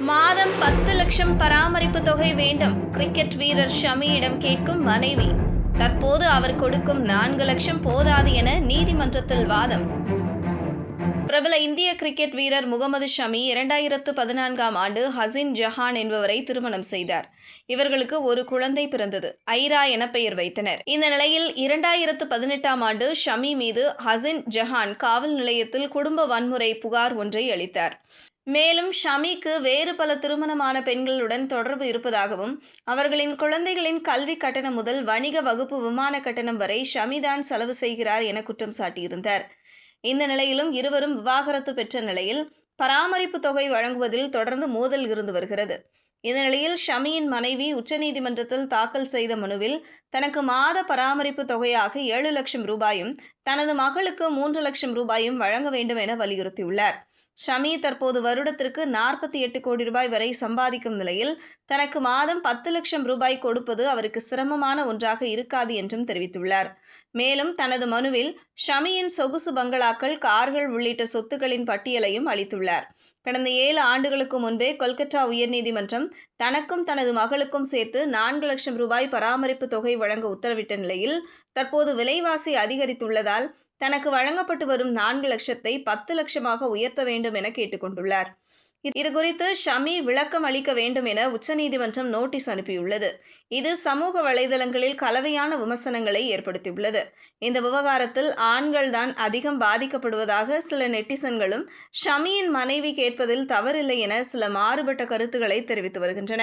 மாதம் பத்து லட்சம் பராமரிப்பு தொகை வேண்டும். கிரிக்கெட் வீரர் ஷமியிடம் கேட்கும் மனைவி. தற்போது அவர் கொடுக்கும் நான்கு லட்சம் போதாது என நீதிமன்றத்தில் வாதம். பிரபல இந்திய கிரிக்கெட் வீரர் முகமது ஷமி இரண்டாயிரத்து பதினான்காம் ஆண்டு ஹசின் ஜஹான் என்பவரை திருமணம் செய்தார். இவர்களுக்கு ஒரு குழந்தை பிறந்தது. ஐரா என பெயர் வைத்தனர். இந்த நிலையில் இரண்டாயிரத்து பதினெட்டாம் ஆண்டு ஷமி மீது ஹசின் ஜஹான் காவல் நிலையத்தில் குடும்ப வன்முறை புகார் ஒன்றை அளித்தார். மேலும் ஷமிக்கு வேறு பல திருமணமான பெண்களுடன் தொடர்பு இருப்பதாகவும் அவர்களின் குழந்தைகளின் கல்வி கட்டணம் முதல் வணிக வகுப்பு விமான கட்டணம் வரை ஷமிதான் செலவு செய்கிறார் என குற்றம் சாட்டியிருந்தார். இந்த நிலையிலும் இருவரும் விவாகரத்து பெற்ற நிலையில் பராமரிப்பு தொகை வழங்குவதில் தொடர்ந்து மோதல் இருந்து வருகிறது. இந்த நிலையில் ஷமியின் மனைவி உச்சநீதிமன்றத்தில் தாக்கல் செய்த மனுவில் தனக்கு மாத பராமரிப்பு தொகையாக ஏழு லட்சம் ரூபாயும் தனது மகளுக்கு மூன்று லட்சம் ரூபாயும் வழங்க வேண்டும் என வலியுறுத்தியுள்ளார். ஷமி தற்போது வருடத்திற்கு நாற்பத்தி எட்டு கோடி ரூபாய் வரை சம்பாதிக்கும் நிலையில் தனக்கு மாதம் பத்து லட்சம் ரூபாய் கொடுப்பது அவருக்கு சிரமமான ஒன்றாக இருக்காது என்றும் தெரிவித்துள்ளார். மேலும் தனது மனுவில் ஷமியின் சொகுசு பங்களாக்கள் கார்கள் உள்ளிட்ட சொத்துக்களின் பட்டியலையும் அளித்துள்ளார். கடந்த ஏழு ஆண்டுகளுக்கு முன்பே கொல்கத்தா உயர்நீதிமன்றம் தனக்கும் தனது மகளுக்கும் சேர்த்து நான்கு லட்சம் ரூபாய் பராமரிப்பு தொகை வழங்க உத்தரவிட்ட நிலையில் தற்போது விலைவாசி அதிகரித்துள்ளதால் தனக்கு வழங்கப்பட்டு வரும் நான்கு லட்சத்தை பத்து லட்சமாக உயர்த்த வேண்டும் என கேட்டுக்கொண்டுள்ளார். இதுகுறித்து ஷமி விளக்கம் அளிக்க வேண்டும் என உச்சநீதிமன்றம் நோட்டீஸ் அனுப்பியுள்ளது. இது சமூக வலைதளங்களில் கலவையான விமர்சனங்களை ஏற்படுத்தியுள்ளது. இந்த விவகாரத்தில் ஆண்கள்தான் அதிகம் பாதிக்கப்படுவதாக சில நெட்டிசன்களும் ஷமியின் மனைவி கேட்பதில் தவறில்லை என சில மாறுபட்ட கருத்துக்களை தெரிவித்து வருகின்றனர்